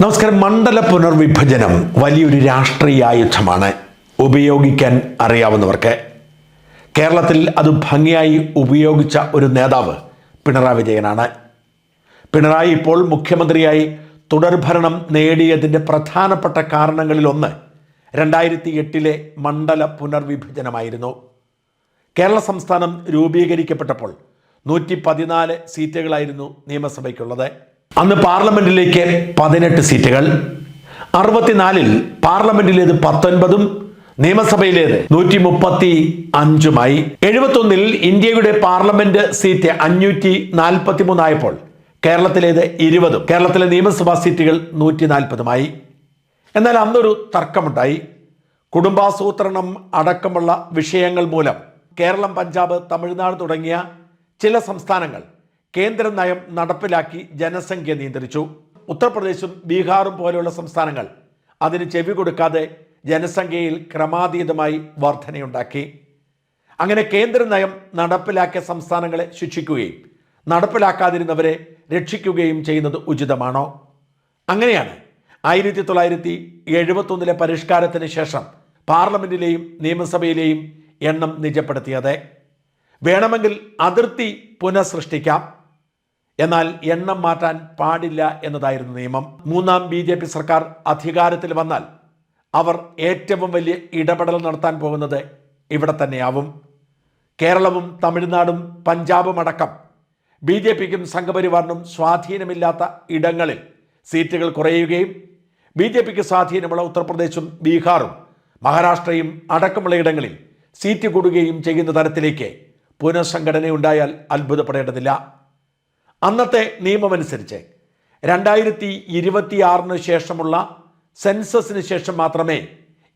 നമസ്കാരം. മണ്ഡല പുനർവിഭജനം വലിയൊരു രാഷ്ട്രീയ ആയുധമാണ്. ഉപയോഗിക്കാൻ അറിയാവുന്നവർക്ക്. കേരളത്തിൽ അത് ഭംഗിയായി ഉപയോഗിച്ച ഒരു നേതാവ് പിണറായി വിജയനാണ്. പിണറായി ഇപ്പോൾ മുഖ്യമന്ത്രിയായി തുടർഭരണം നേടിയതിന്റെ പ്രധാനപ്പെട്ട കാരണങ്ങളിലൊന്ന് രണ്ടായിരത്തി എട്ടിലെ മണ്ഡല പുനർവിഭജനമായിരുന്നു. കേരള സംസ്ഥാനം രൂപീകരിക്കപ്പെട്ടപ്പോൾ നൂറ്റി പതിനാല് സീറ്റുകളായിരുന്നു നിയമസഭയ്ക്കുള്ളത്. അന്ന് പാർലമെന്റിലേക്ക് പതിനെട്ട് സീറ്റുകൾ. അറുപത്തിനാലിൽ പാർലമെന്റിലേത് പത്തൊൻപതും നിയമസഭയിലേത് നൂറ്റി മുപ്പത്തി അഞ്ചുമായി എഴുപത്തൊന്നിൽ ഇന്ത്യയുടെ പാർലമെന്റ് സീറ്റ് അഞ്ഞൂറ്റി നാൽപ്പത്തി മൂന്നായപ്പോൾ കേരളത്തിലേത് ഇരുപതും കേരളത്തിലെ നിയമസഭാ സീറ്റുകൾ നൂറ്റി നാൽപ്പതുമായി എന്നാൽ അന്നൊരു തർക്കമുണ്ടായി. കുടുംബാസൂത്രണം അടക്കമുള്ള വിഷയങ്ങൾ മൂലം കേരളം പഞ്ചാബ് തമിഴ്നാട് തുടങ്ങിയ ചില സംസ്ഥാനങ്ങൾ കേന്ദ്ര നയം നടപ്പിലാക്കി ജനസംഖ്യ നിയന്ത്രിച്ചു. ഉത്തർപ്രദേശും ബീഹാറും പോലെയുള്ള സംസ്ഥാനങ്ങൾ അതിന് ചെവി കൊടുക്കാതെ ജനസംഖ്യയിൽ ക്രമാതീതമായി വർധനയുണ്ടാക്കി. അങ്ങനെ കേന്ദ്ര നയം നടപ്പിലാക്കിയ സംസ്ഥാനങ്ങളെ ശിക്ഷിക്കുകയും നടപ്പിലാക്കാതിരുന്നവരെ രക്ഷിക്കുകയും ചെയ്യുന്നത് ഉചിതമാണോ? അങ്ങനെയാണ് ആയിരത്തി തൊള്ളായിരത്തി എഴുപത്തൊന്നിലെ പരിഷ്കാരത്തിന് ശേഷം പാർലമെന്റിലെയും നിയമസഭയിലെയും എണ്ണം നിജപ്പെടുത്തിയത്. വേണമെങ്കിൽ അതിർത്തി പുനഃസൃഷ്ടിക്കാം. എന്നാൽ എണ്ണം മാറ്റാൻ പാടില്ല എന്നതായിരുന്നു നിയമം. മൂന്നാം ബി ജെ പി സർക്കാർ അധികാരത്തിൽ വന്നാൽ അവർ ഏറ്റവും വലിയ ഇടപെടൽ നടത്താൻ പോകുന്നത് ഇവിടെ തന്നെയാവും. കേരളവും തമിഴ്നാടും പഞ്ചാബും അടക്കം ബി ജെ പിക്കും സംഘപരിവാറിനും സ്വാധീനമില്ലാത്ത ഇടങ്ങളിൽ സീറ്റുകൾ കുറയുകയും ബി ജെ പിക്ക് സ്വാധീനമുള്ള ഉത്തർപ്രദേശും ബീഹാറും മഹാരാഷ്ട്രയും അടക്കമുള്ള ഇടങ്ങളിൽ സീറ്റ് കൂടുകയും ചെയ്യുന്ന തരത്തിലേക്ക് പുനഃസംഘടനയുണ്ടായാൽ അത്ഭുതപ്പെടേണ്ടതില്ല. അന്നത്തെ നിയമമനുസരിച്ച് രണ്ടായിരത്തി ഇരുപത്തിയാറിന് ശേഷമുള്ള സെൻസസിന് ശേഷം മാത്രമേ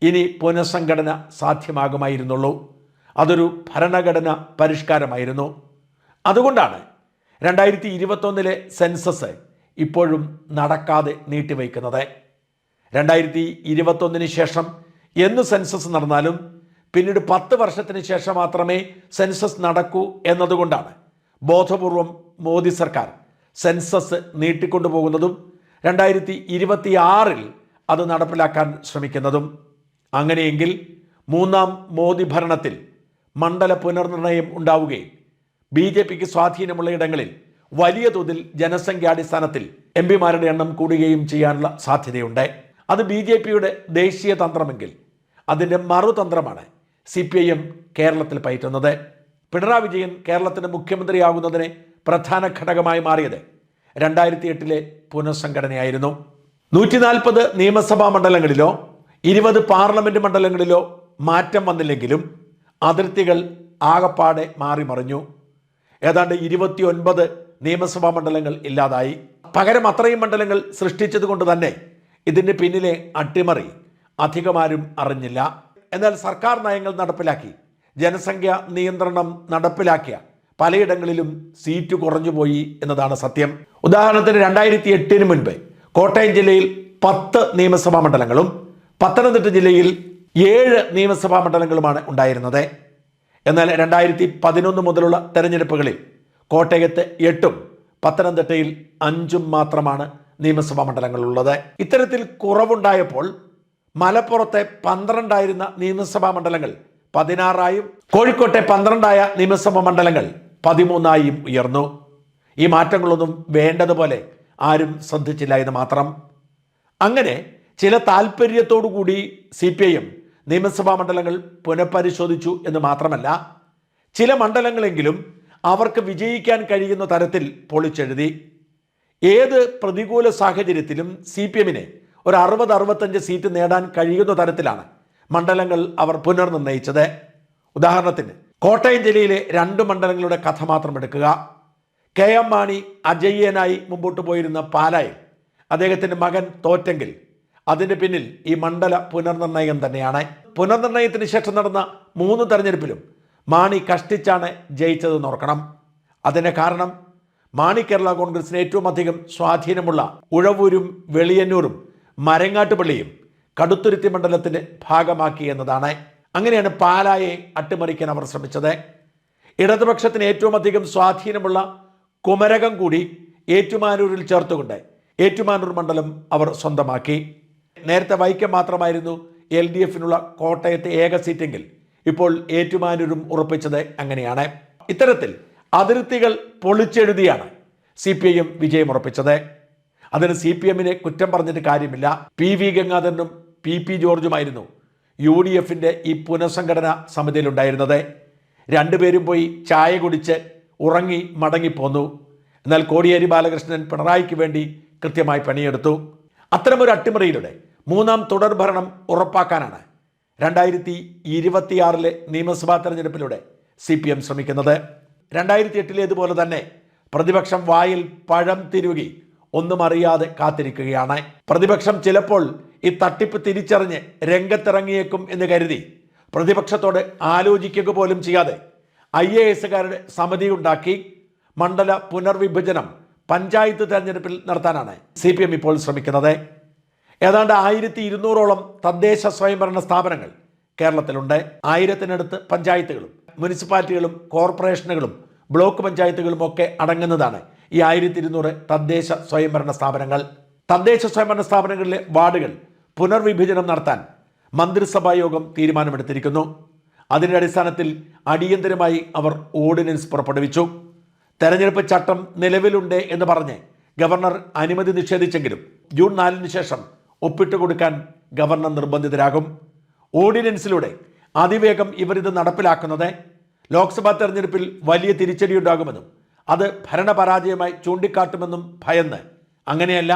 ഇനി പുനഃസംഘടന സാധ്യമാകുമായിരുന്നുള്ളൂ. അതൊരു ഭരണഘടന പരിഷ്കാരമായിരുന്നു. അതുകൊണ്ടാണ് രണ്ടായിരത്തി ഇരുപത്തൊന്നിലെ സെൻസസ് ഇപ്പോഴും നടക്കാതെ നീട്ടിവയ്ക്കുന്നത്. രണ്ടായിരത്തി ഇരുപത്തൊന്നിന് ശേഷം എന്ന് സെൻസസ് നടന്നാലും പിന്നീട് പത്ത് വർഷത്തിന് ശേഷം മാത്രമേ സെൻസസ് നടക്കൂ എന്നതുകൊണ്ടാണ് ബോധപൂർവം മോദി സർക്കാർ സെൻസസ് നീട്ടിക്കൊണ്ടുപോകുന്നതും രണ്ടായിരത്തി ഇരുപത്തിയാറിൽ അത് നടപ്പിലാക്കാൻ ശ്രമിക്കുന്നതും. അങ്ങനെയെങ്കിൽ മൂന്നാം മോദി ഭരണത്തിൽ മണ്ഡല പുനർനിർണയം ഉണ്ടാവുകയും ബി ജെ പിക്ക് സ്വാധീനമുള്ള ഇടങ്ങളിൽ വലിയ തോതിൽ ജനസംഖ്യാടിസ്ഥാനത്തിൽ എം പിമാരുടെ എണ്ണം കൂടുകയും ചെയ്യാനുള്ള സാധ്യതയുണ്ട്. അത് ബി ജെ പിയുടെ ദേശീയ തന്ത്രമെങ്കിൽ അതിന്റെ മറുതന്ത്രമാണ് സി പി ഐ എം കേരളത്തിൽ പയറ്റുന്നത്. പിണറായി വിജയൻ കേരളത്തിന്റെ മുഖ്യമന്ത്രിയാകുന്നതിന് പ്രധാന ഘടകമായി മാറിയത് രണ്ടായിരത്തി എട്ടിലെ പുനഃസംഘടനയായിരുന്നു. നൂറ്റി നാൽപ്പത് നിയമസഭാ മണ്ഡലങ്ങളിലോ ഇരുപത് പാർലമെന്റ് മണ്ഡലങ്ങളിലോ മാറ്റം വന്നില്ലെങ്കിലും അതിർത്തികൾ ആകപ്പാടെ മാറി മറിഞ്ഞു. ഏതാണ്ട് ഇരുപത്തിയൊൻപത് നിയമസഭാ മണ്ഡലങ്ങൾ ഇല്ലാതായി. പകരം അത്രയും മണ്ഡലങ്ങൾ സൃഷ്ടിച്ചത് കൊണ്ട് തന്നെ ഇതിന്റെ പിന്നിലെ അട്ടിമറി അധികമാരും അറിഞ്ഞില്ല. എന്നാൽ സർക്കാർ നയങ്ങൾ നടപ്പിലാക്കി. ജനസംഖ്യ നിയന്ത്രണം നടപ്പിലാക്കിയ പലയിടങ്ങളിലും സീറ്റ് കുറഞ്ഞുപോയി എന്നതാണ് സത്യം. ഉദാഹരണത്തിന് രണ്ടായിരത്തി എട്ടിന് മുൻപ് കോട്ടയം ജില്ലയിൽ പത്ത് നിയമസഭാ മണ്ഡലങ്ങളും പത്തനംതിട്ട ജില്ലയിൽ ഏഴ് നിയമസഭാ മണ്ഡലങ്ങളുമാണ് ഉണ്ടായിരുന്നത്. എന്നാൽ രണ്ടായിരത്തി പതിനൊന്ന് മുതലുള്ള തെരഞ്ഞെടുപ്പുകളിൽ കോട്ടയത്ത് എട്ടും പത്തനംതിട്ടയിൽ അഞ്ചും മാത്രമാണ് നിയമസഭാ മണ്ഡലങ്ങളുള്ളത്. ഇത്തരത്തിൽ കുറവുണ്ടായപ്പോൾ മലപ്പുറത്തെ പന്ത്രണ്ടായിരുന്ന നിയമസഭാ മണ്ഡലങ്ങൾ പതിനാറായും കോഴിക്കോട്ടെ പന്ത്രണ്ടായ നിയമസഭാ മണ്ഡലങ്ങൾ പതിമൂന്നായും ഉയർന്നു. ഈ മാറ്റങ്ങളൊന്നും വേണ്ടതുപോലെ ആരും ശ്രദ്ധിച്ചില്ല എന്ന് മാത്രം. അങ്ങനെ ചില താല്പര്യത്തോടു കൂടി സി പി ഐ എം നിയമസഭാ മണ്ഡലങ്ങൾ പുനഃപരിശോധിച്ചു എന്ന് മാത്രമല്ല ചില മണ്ഡലങ്ങളെങ്കിലും അവർക്ക് വിജയിക്കാൻ കഴിയുന്ന തരത്തിൽ പൊളിച്ചെഴുതി ഏത് പ്രതികൂല സാഹചര്യത്തിലും സി പി എമ്മിനെ ഒരു അറുപത് അറുപത്തഞ്ച് സീറ്റ് നേടാൻ കഴിയുന്ന തരത്തിലാണ് മണ്ഡലങ്ങൾ അവർ പുനർനിർണയിച്ചത്. ഉദാഹരണത്തിന് കോട്ടയം ജില്ലയിലെ രണ്ട് മണ്ഡലങ്ങളുടെ കഥ മാത്രം എടുക്കുക. കെ എം മാണി അജയ്യനായി മുമ്പോട്ട് പോയിരുന്ന പാലായിൽ അദ്ദേഹത്തിന്റെ മകൻ തോറ്റെങ്കിൽ അതിന് പിന്നിൽ ഈ മണ്ഡല പുനർനിർണയം തന്നെയാണ്. പുനർനിർണയത്തിന് ശേഷം നടന്ന മൂന്ന് തെരഞ്ഞെടുപ്പിലും മാണി കഷ്ടിച്ചാണ് ജയിച്ചതെന്ന് ഓർക്കണം. അതിന് കാരണം മാണി കേരള കോൺഗ്രസിന് ഏറ്റവും അധികം സ്വാധീനമുള്ള ഉഴവൂരും വെളിയന്നൂരും മരങ്ങാട്ടുപള്ളിയും കടുത്തുരുത്തി മണ്ഡലത്തിന്റെ ഭാഗമാക്കി എന്നതാണ്. അങ്ങനെയാണ് പാലായെ അട്ടിമറിക്കാൻ അവർ ശ്രമിച്ചത്. ഇടതുപക്ഷത്തിന് ഏറ്റവും അധികം സ്വാധീനമുള്ള കുമരകം കൂടി ഏറ്റുമാനൂരിൽ ചേർത്തുകൊണ്ട് ഏറ്റുമാനൂർ മണ്ഡലം അവർ സ്വന്തമാക്കി. നേരത്തെ വൈക്കം മാത്രമായിരുന്നു എൽ ഡി എഫിനുള്ള കോട്ടയത്തെ ഏക സീറ്റെങ്കിൽ ഇപ്പോൾ ഏറ്റുമാനൂരും ഉറപ്പിച്ചത് അങ്ങനെയാണ്. ഇത്തരത്തിൽ അതിർത്തികൾ പൊളിച്ചെഴുതിയാണ് സി പി ഐ എം വിജയമുറപ്പിച്ചത് അതിന് സി പി എമ്മിനെ കുറ്റം പറഞ്ഞിട്ട് കാര്യമില്ല. പി വി ഗംഗാധരനും പി പി ജോർജുമായിരുന്നു യു ഡി എഫിന്റെ ഈ പുനഃസംഘടനാ സമിതിയിലുണ്ടായിരുന്നത്. രണ്ടുപേരും പോയി ചായ കുടിച്ച് ഉറങ്ങി മടങ്ങിപ്പോന്നു എന്നാൽ കോടിയേരി ബാലകൃഷ്ണൻ പിണറായിക്ക് വേണ്ടി കൃത്യമായി പണിയെടുത്തു. അത്തരമൊരു അട്ടിമറിയിലൂടെ മൂന്നാം തുടർ ഭരണം ഉറപ്പാക്കാനാണ് രണ്ടായിരത്തി ഇരുപത്തിയാറിലെ നിയമസഭാ തെരഞ്ഞെടുപ്പിലൂടെ സി പി എം ശ്രമിക്കുന്നത്. രണ്ടായിരത്തി എട്ടിലേതുപോലെ തന്നെ പ്രതിപക്ഷം വായിൽ പഴം തിരുകി ഒന്നും അറിയാതെ കാത്തിരിക്കുകയാണ്. പ്രതിപക്ഷം ചിലപ്പോൾ ഈ തട്ടിപ്പ് തിരിച്ചറിഞ്ഞ് രംഗത്തിറങ്ങിയേക്കും എന്ന് കരുതി. പ്രതിപക്ഷത്തോട് ആലോചിക്കുക പോലും ചെയ്യാതെ ഐ എ എസുകാരുടെ സമിതി ഉണ്ടാക്കി. മണ്ഡല പുനർവിഭജനം പഞ്ചായത്ത് തെരഞ്ഞെടുപ്പിൽ നടത്താനാണ് സി പി എം ഇപ്പോൾ ശ്രമിക്കുന്നത്. ഏതാണ്ട് ആയിരത്തി ഇരുന്നൂറോളം തദ്ദേശ സ്വയംഭരണ സ്ഥാപനങ്ങൾ കേരളത്തിലുണ്ട്. ആയിരത്തിനടുത്ത് പഞ്ചായത്തുകളും മുനിസിപ്പാലിറ്റികളും കോർപ്പറേഷനുകളും ബ്ലോക്ക് പഞ്ചായത്തുകളും ഒക്കെ അടങ്ങുന്നതാണ് ഈ ആയിരത്തി ഇരുന്നൂറ് തദ്ദേശ സ്വയംഭരണ സ്ഥാപനങ്ങൾ. തദ്ദേശ സ്വയംഭരണ സ്ഥാപനങ്ങളിലെ വാർഡുകൾ പുനർവിഭജനം നടത്താൻ മന്ത്രിസഭാ യോഗം തീരുമാനമെടുത്തിരിക്കുന്നു. അതിന്റെ അടിസ്ഥാനത്തിൽ അടിയന്തരമായി അവർ ഓർഡിനൻസ് പുറപ്പെടുവിച്ചു. തെരഞ്ഞെടുപ്പ് ചട്ടം നിലവിലുണ്ട് എന്ന് പറഞ്ഞ് ഗവർണർ അനുമതി നിഷേധിച്ചെങ്കിലും ജൂൺ നാലിന് ശേഷം ഒപ്പിട്ട് കൊടുക്കാൻ ഗവർണർ നിർബന്ധിതരാകും. ഓർഡിനൻസിലൂടെ അതിവേഗം ഇവരിത് നടപ്പിലാക്കുന്നത് ലോക്സഭാ തെരഞ്ഞെടുപ്പിൽ വലിയ തിരിച്ചടിയുണ്ടാകുമെന്നും അത് ഭരണപരാജയമായി ചൂണ്ടിക്കാട്ടുമെന്നും ഭയന്ന്. അങ്ങനെയല്ല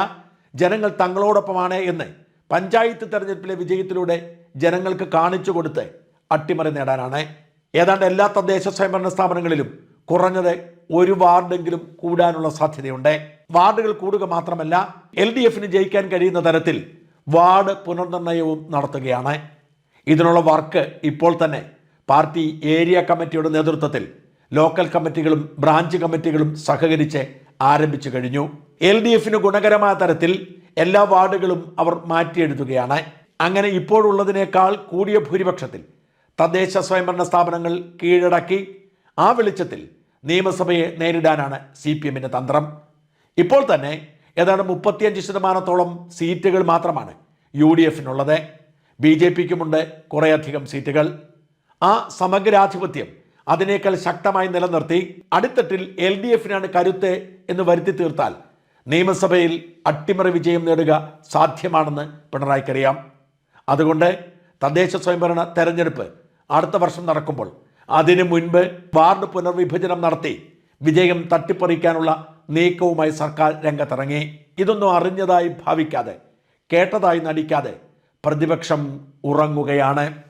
ജനങ്ങൾ തങ്ങളോടൊപ്പമാണ് എന്ന് പഞ്ചായത്ത് തെരഞ്ഞെടുപ്പിലെ വിജയത്തിലൂടെ ജനങ്ങൾക്ക് കാണിച്ചു കൊടുത്ത് അട്ടിമറി നേടാനാണ്. ഏതാണ്ട് എല്ലാ തദ്ദേശ സ്വയംഭരണ സ്ഥാപനങ്ങളിലും കുറഞ്ഞത് ഒരു വാർഡെങ്കിലും കൂടാനുള്ള സാധ്യതയുണ്ട്. വാർഡുകൾ കൂടുക മാത്രമല്ല എൽ ഡി എഫിന് ജയിക്കാൻ കഴിയുന്ന തരത്തിൽ വാർഡ് പുനർനിർണയവും നടത്തുകയാണ്. ഇതിനുള്ള വർക്ക് ഇപ്പോൾ തന്നെ പാർട്ടി ഏരിയ കമ്മിറ്റിയുടെ നേതൃത്വത്തിൽ ലോക്കൽ കമ്മിറ്റികളും ബ്രാഞ്ച് കമ്മിറ്റികളും സഹകരിച്ച് ആരംഭിച്ചു കഴിഞ്ഞു. എൽ ഡി എഫിന് ഗുണകരമായ തരത്തിൽ എല്ലാ വാർഡുകളും അവർ മാറ്റിയെഴുതുകയാണ് അങ്ങനെ ഇപ്പോഴുള്ളതിനേക്കാൾ കൂടിയ ഭൂരിപക്ഷത്തിൽ തദ്ദേശ സ്വയംഭരണ സ്ഥാപനങ്ങൾ കീഴടക്കി ആ വെളിച്ചത്തിൽ നിയമസഭയെ നേരിടാനാണ് സി പി എമ്മിന്റെ തന്ത്രം. ഇപ്പോൾ തന്നെ ഏതാണ്ട് മുപ്പത്തിയഞ്ച് ശതമാനത്തോളം സീറ്റുകൾ മാത്രമാണ് യു ഡി എഫിനുള്ളത്. ബി ജെ പിക്കുമുണ്ട് കുറേയധികം സീറ്റുകൾ. ആ സമഗ്രാധിപത്യം അതിനേക്കാൾ ശക്തമായി നിലനിർത്തി അടിത്തട്ടിൽ എൽ ഡി എഫിനാണ് കരുത്ത് എന്ന് വരുത്തി തീർത്താൽ നിയമസഭയിൽ അട്ടിമറി വിജയം നേടുക സാധ്യമാണെന്ന് പിണറായിക്കറിയാം അതുകൊണ്ട് തദ്ദേശ സ്വയംഭരണ തെരഞ്ഞെടുപ്പ് അടുത്ത വർഷം നടക്കുമ്പോൾ അതിനു മുൻപ് വാർഡ് പുനർവിഭജനം നടത്തി വിജയം തട്ടിപ്പറിക്കാനുള്ള നീക്കവുമായി സർക്കാർ രംഗത്തിറങ്ങി. ഇതൊന്നും അറിഞ്ഞതായി ഭാവിക്കാതെ കേട്ടതായി നടിക്കാതെ പ്രതിപക്ഷം ഉറങ്ങുകയാണ്.